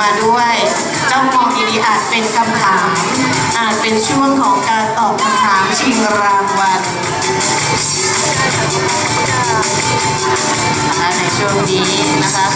มาด้วย จ้องมองดีๆอาจเป็นคำถาม อาจเป็นช่วงของการตอบคำถามชิงรางวัลในช่วงนี้นะคะ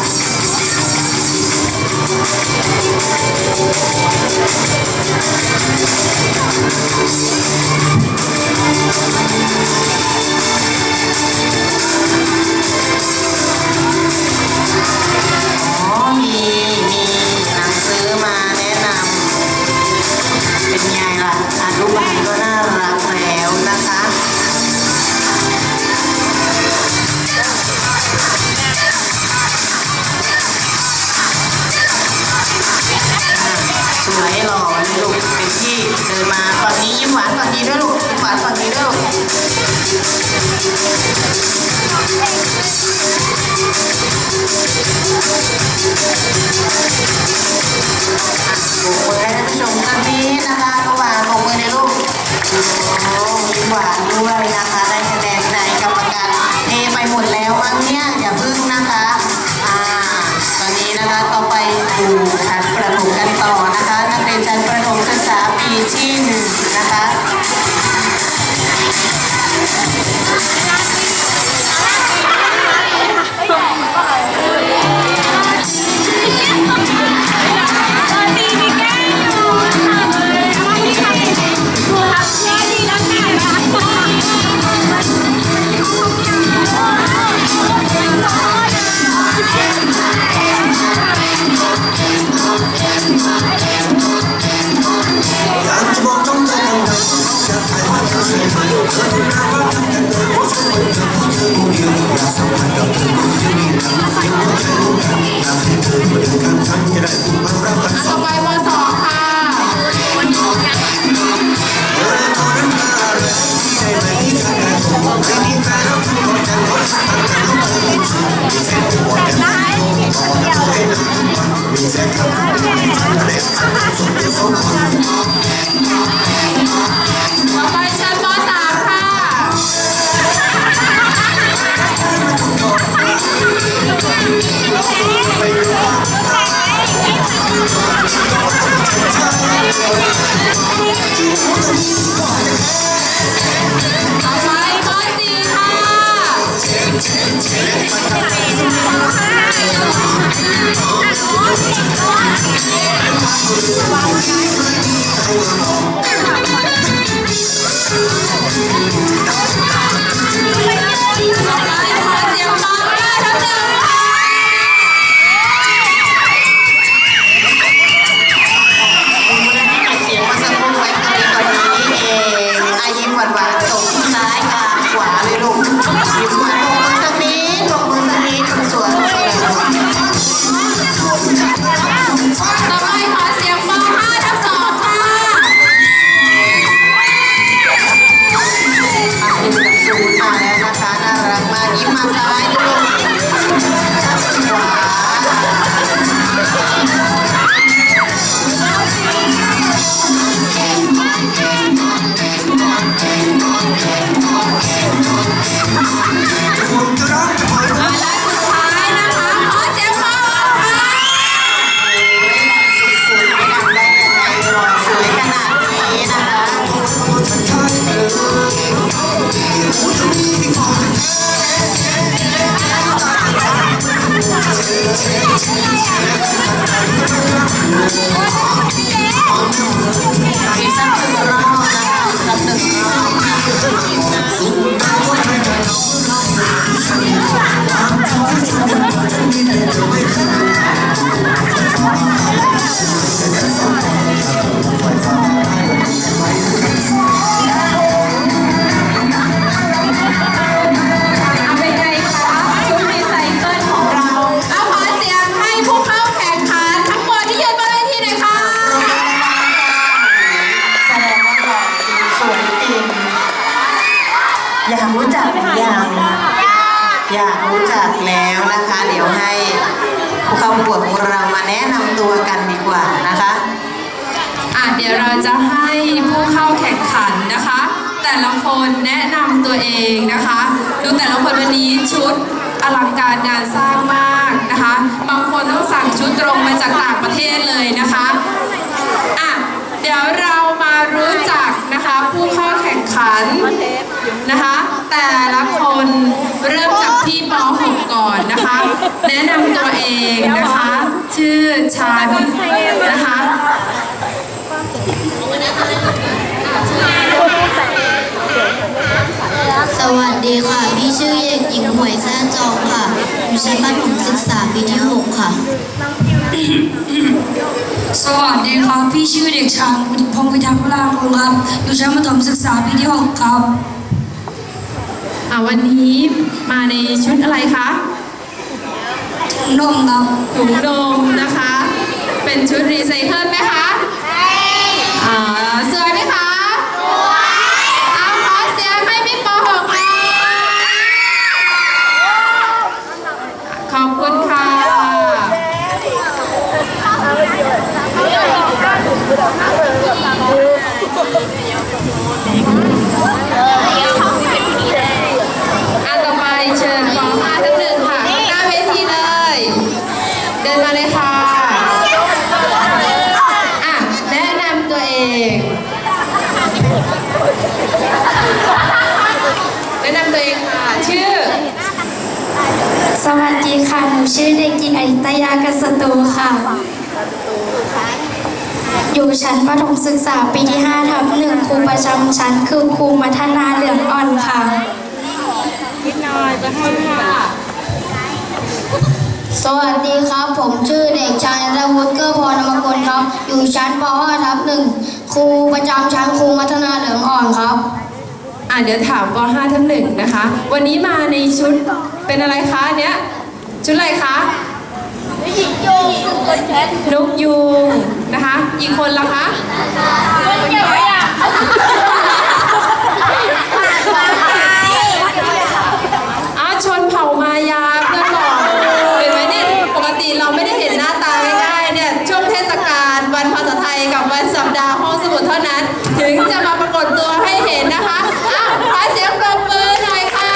you, got something to prove. You need to แต่ละคนแนะนำตัวเองนะคะ ดูแต่ละคนวันนี้ชุดอลังการงานสร้างมากนะคะ บางคนต้องสั่งชุดตรงมาจากต่างประเทศเลยนะคะอะเดี๋ยวเรามารู้จักนะคะผู้เข้าแข่งขันนะคะ แต่ละคนเริ่มจากที่ป .6 ก่อนนะคะ แนะนำตัวเองนะคะ ชื่อชันนะคะ วัสดีค่ะ พี่ชื่อเด็กหญิงหวยแซ่จองค่ะ อยู่ชั้นประถมศึกษาปีที่ 6 ค่ะ สวัสดีครับ พี่ชื่อเด็กชายพงศ์พิทักษ์พลางกุลครับ อยู่ชั้นประถมศึกษาปีที่ 6 ครับอะวันนี้มาในชุดอะไรคะนมครับถุงนมนะคะ เป็นชุดรีไซเคิลไหมคะอ่าสวยไหมคะสวยเอาขอเสียงให้พี่ปอหกค่ะขอบคุณค่ะ อันต่อไปเชิญป .5 ทั้งหนึ่งค่ะหน้าเวทีเลย เดินมาเลยค่ะ อะ แนะนำตัวเองแนะนำตัวเองค่ะ ชื่อ สวัสดีค่ะ หนูชื่อเด็กหญิงอริตยากสตูค่ะ อยู่ชั้นประถมศึกษาปีที่5ทับหนึ่งครูประจำชั้นคือครูมัทนาเหลืองอ่อนค่ะ สวัสดีครับ ผมชื่อเด็กชายนรวุฒิเกื้อพรนมกุลครับ อยู่ชั้นป .5 ทับหนึ่งครูประจำชั้นครูมัทนาเหลืองอ่อนครับ อะเดี๋ยวถามป .5 ทั้งหนึ่งนะคะ วันนี้มาในชุดเป็นอะไรคะอันเนี้ยชุดอะไรคะนกยูงนะคะ อีกคนละคะ อ้าวชนเผ่ามายาเพื่อนบอกเห็นไหมเนี่ยปกติเราไม่ได้เห็นหน้าตาง่ายๆเนี่ยช่วงเทศกาลวันภาษาไทย กับวันสัปดาห์ห้องสมุดเท่านั้น ถึงจะมาปรากฏตัวให้เห็นนะคะอ้าวขอเสียงปรบมือหน่อยค่ะ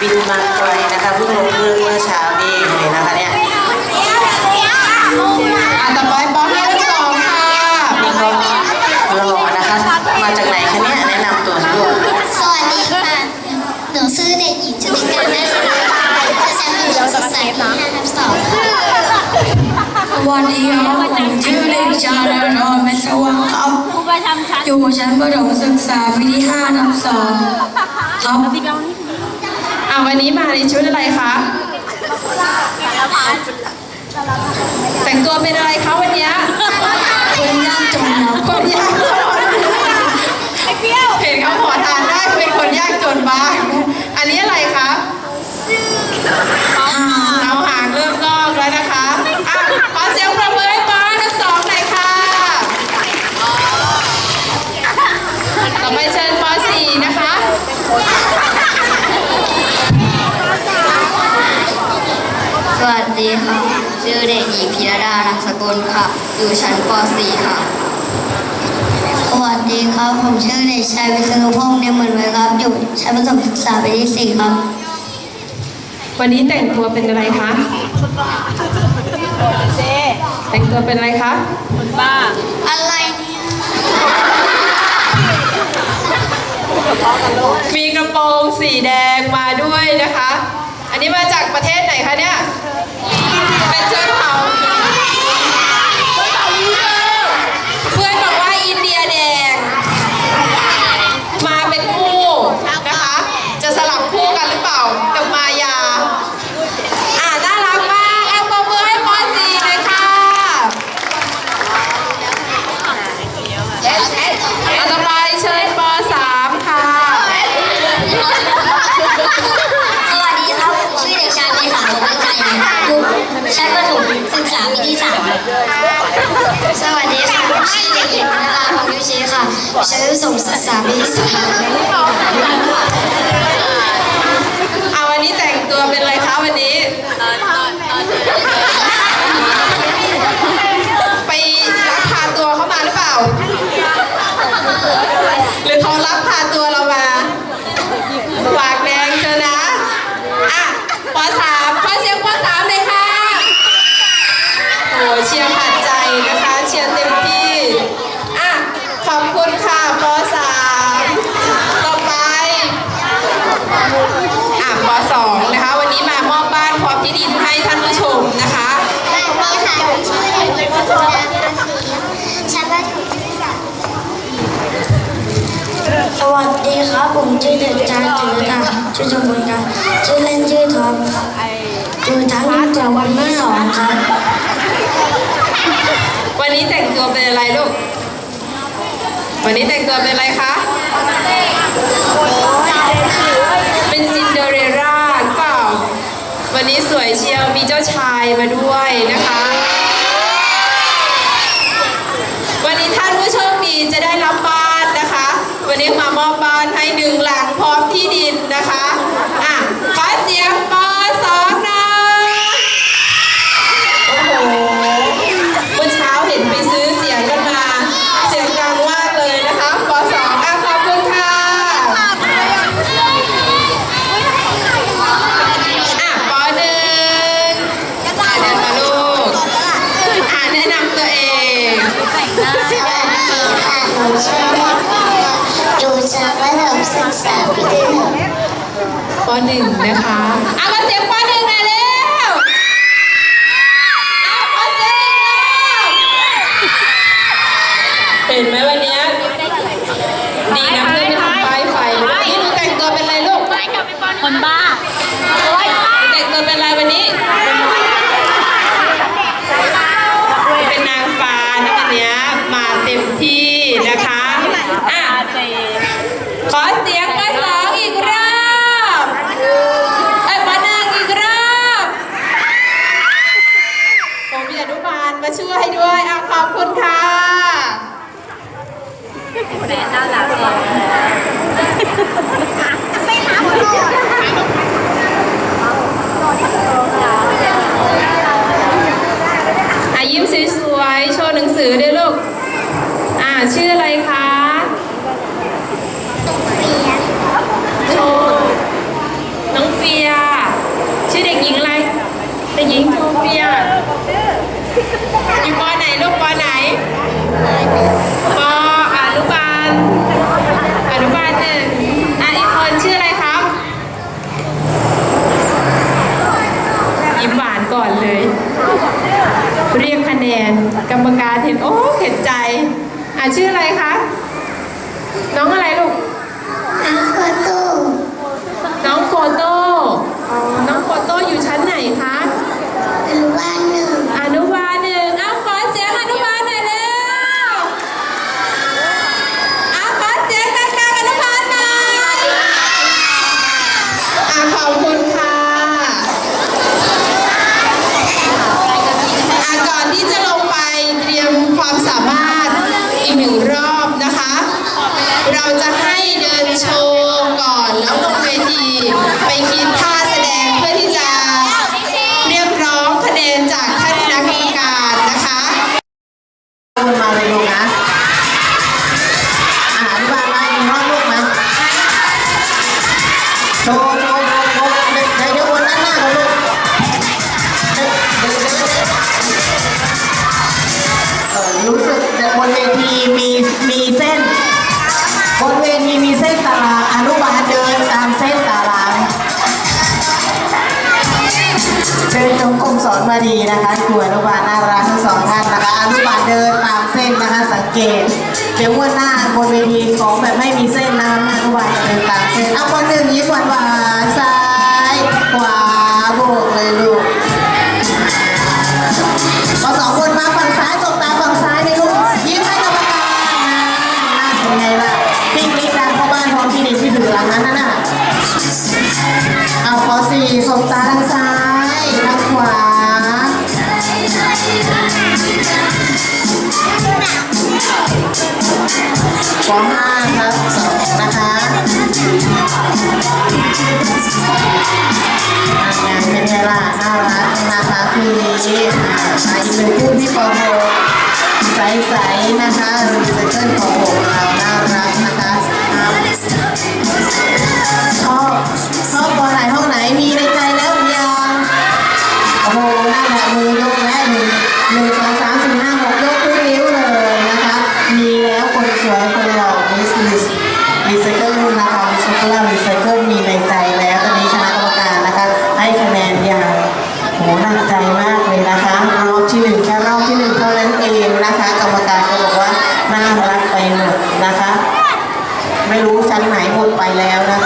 บินมาไกลนะคะเพิ่งลงเครื่องเมื่อเช้านี้เลยนะคะเนี่ย อะต่อไปป .5 ทั้งสองค่ะ นี่เขาหล่อนะคะ มาจากไหนคะเนี่ยแนะนำตัวด้วย สวัสดีค่ะ หนูชื่อเด็กหญิงชลิการได้สนาอยู่ชั้นประถมศึกษาปีที่5ทับสอง สวัสดีครับผมชื่อเด็กชายนรนเมสวังครับอยู่ชั้นประถมศึกษาปีที่5ทับสองครับอะวันนี้มาในชุดอะไรคะแต่งตัวเป็นอะไรคะวันเนี้ยคนยากจนครับคนยากจนเห็นเขาขอทานได้เป็นคนยากจนบ้างอันนี้อะไรคะเอาหางเริ่มงอกแล้วน ลค่ะ อยู่ชั้นป .4 ค่ะ สวัสดีครับ ผมชื่อเด็กชายวิษณุพงษ์เนี่ยเหมือนไว้ครับ อยู่ชั้นประถมศึกษาปีที่สี่ครับ วันนี้แต่งตัวเป็นอะไรคะแต่งตัวเป็นอะไรคะอะไรมีกระโปรงสีแดงมาด้วยนะคะ อันนี้มาจากประเทศไหนคะเนี่ย เป็นชนเผ่า ฉันประถมศึกษาปีที่สาม ชื่อเด็กชายจิรดาชื่อจำบุญครับชื่อเล่นชื่อท็อปอยู่ชั้นจบปีที่สองครับ วันนี้แต่งตัวเป็นอะไรลูก วันนี้แต่งตัวเป็นอะไรคะ เป็นซินเดอเรลล่าหรือเปล่า วันนี้สวยเชียวมีเจ้าชายมาด้วยนะคะ วันนี้ท่านผู้โชคดีจะได้รับบ้านนะคะ วันนี้มามอบบ้านให้หนึ่งหลัง คนบ้า แต่งตัวเป็นอะไรวันนี้ เป็นนางฟ้านะวันเนี้ยมาเต็มที่นะคะ อะ ขอเสียงมาสองอีกรอบเอ้ยมาหนึ่งอีกรอบผมมีอนุบาลมาช่วยด้วยอะขอบคุณค่ะ แม่น่ารักเลย อะยิ้มสวยๆ โชว์หนังสือด้วยลูก อ่าชื่ออะไรคะ โชว์น้องเฟีย ชื่อเด็กหญิงอะไร เด็กหญิงโซเฟีย อยู่ปไหนลูกปไหนปอนุบาล อนุบาลหนึ่งอะอีกคนชื่ออะไรครับ ยิ้มหวานก่อนเลย เรียกคะแนนกรรมการเห็น โอ้เห็นใจ อะชื่ออะไรคะ น้องอะไรลูก น้ำประตู น้องโฟโต้ น้องโฟโต้อยู่ชั้นไหนคะ อนุบาลหนึ่ง อนุบาลหนึ่งเอาขอเสียงอนุบาลหน่อยเร็วเอาขอเสียงดังๆอนุบาลหน่อยอะขอบคุณค่ะอะก่อนที่จะลงไปเตรียมความสามารถอีกหนึ่งรอบนะคะ เราจะให้เดินโชว์ก่อนแล้วลงเวทีไปคิดท่าแสดงเพื่อที่จะ เรียกร้องคะแนนจากท่านคณะกรรมการนะคะ วนมาเลยลูกนะอาหา รบานมาอีกรอบลูกนะโชว์โชว์โชว์โชว์เด็กเด็กเดี๋ยววนด้านหน้าก่อนลูกเด็กเด็กเด็กเด็กเออรู้สึกแต่บนเวทีมีมีเส้นบนเวทีมีเส้นตารางอนุบาลเดินตามเส้นตารางเชิญชมกรมสอนมาดีนะคะครูอนุบาลน่ารักทั้งสองท่านนะคะอนุบาลเดินตามเส้นนะคะสังเกตเดี๋ยววันหน้าบนเวที ของแบบไม่มีเส้นนะคะอนุบาลจะเป็นตาเส้นเอาคนหนึ่งยิ้มหวาน สองห้าครับสองนะคะงานเป็นไงล่ะน่ารักนะคะคืนนี้อ่ามาอีกหนึ่งคู่ที่ป .6 ใสๆนะคะรีไซเคิลของผมเราน่ารักนะคะ แล้วคนสวยคนหล่อมิสลิสรีไซเคิลนะคะมิสช็อกโกแลตรีไซเคิลมีในใจแล้วตอนนี้คณะกรรมการนะคะ ให้คะแนนอย่างโหหนักใจมากเลยนะคะรอบที่หนึ่งแค่รอบที่หนึ่งเท่านั้นเองนะคะ กรรมการก็บอกว่าน่ารักไปหมดนะคะ ไม่รู้ชั้นไหนหมดไปแล้วนะคะ